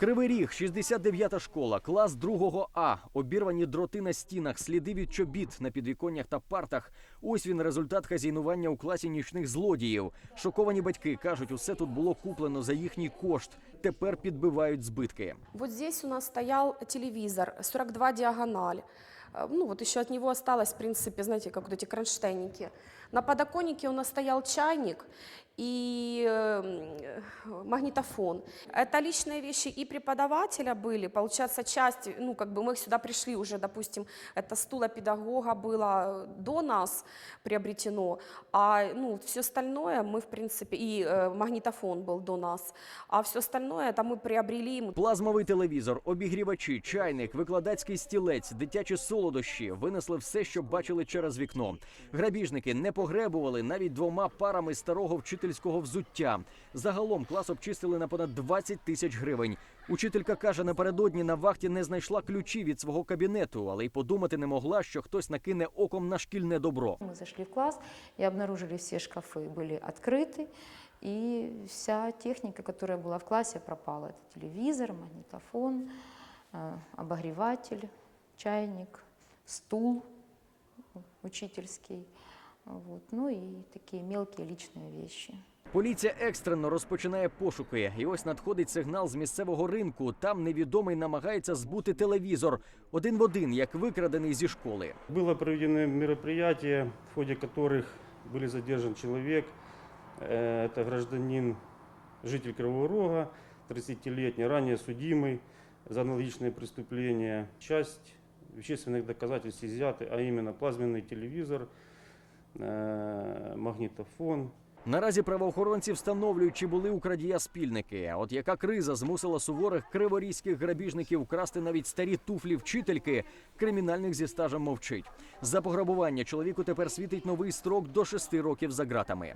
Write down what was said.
Кривий ріг, 69-та школа, клас 2 А. Обірвані дроти на стінах, сліди від чобіт на підвіконнях та партах. Ось він результат хазяйнування у класі нічних злодіїв. Шоковані батьки кажуть, усе тут було куплено за їхній кошт. Тепер підбивають збитки. Вот здесь у нас стояв телевізор, 42 диагональ. Э, Ну, вот еще от него осталось, в принципе, знаете, как вот эти кронштейники. На подоконнике у нас стоял чайник и э, магнитофон. Это личные вещи и преподавателя были. Получается, часть, ну, как бы мы сюда пришли уже, допустим, это стула педагога было до нас приобретено, а, ну, все остальное мы, в принципе, и э, магнитофон был до нас, а все остальное это мы приобрели, мы Плазмовий телевізор, обігрівачі, чайник, викладацький стілець, дитячі солодощі винесли все, що бачили через вікно. Грабіжники не погребували навіть двома парами старого вчительського взуття. Загалом клас обчистили на понад 20 тисяч гривень. Учителька каже, напередодні на вахті не знайшла ключі від свого кабінету, але й подумати не могла, що хтось накине оком на шкільне добро. Мы зашли в класс и обнаружили все шкафы были открыты, и вся техника, которая была в классе, пропала. Это телевизор, магнитофон, э, обогреватель, чайник, стул учительский, вот, ну и такие мелкие личные вещи. Поліція екстрено розпочинає пошуки, і ось надходить сигнал з місцевого ринку. Там невідомий намагається збути телевізор один в один, як викрадений зі школи. Было проведено мероприятие, в ходе которых были задержан человек. Э, Это гражданин, житель Кривого Рога, 30-летний, ранее судимый за аналогичные преступления. Часть вещественных доказательств изъяты, а именно плазменный телевизор, э, магнитофон, Наразі правоохоронці встановлюють, чи були у крадія спільники. А от яка криза змусила суворих криворізьких грабіжників красти навіть старі туфлі вчительки, кримінальник зі стажем мовчить. За пограбування чоловіку тепер світить новий строк до шести років за ґратами.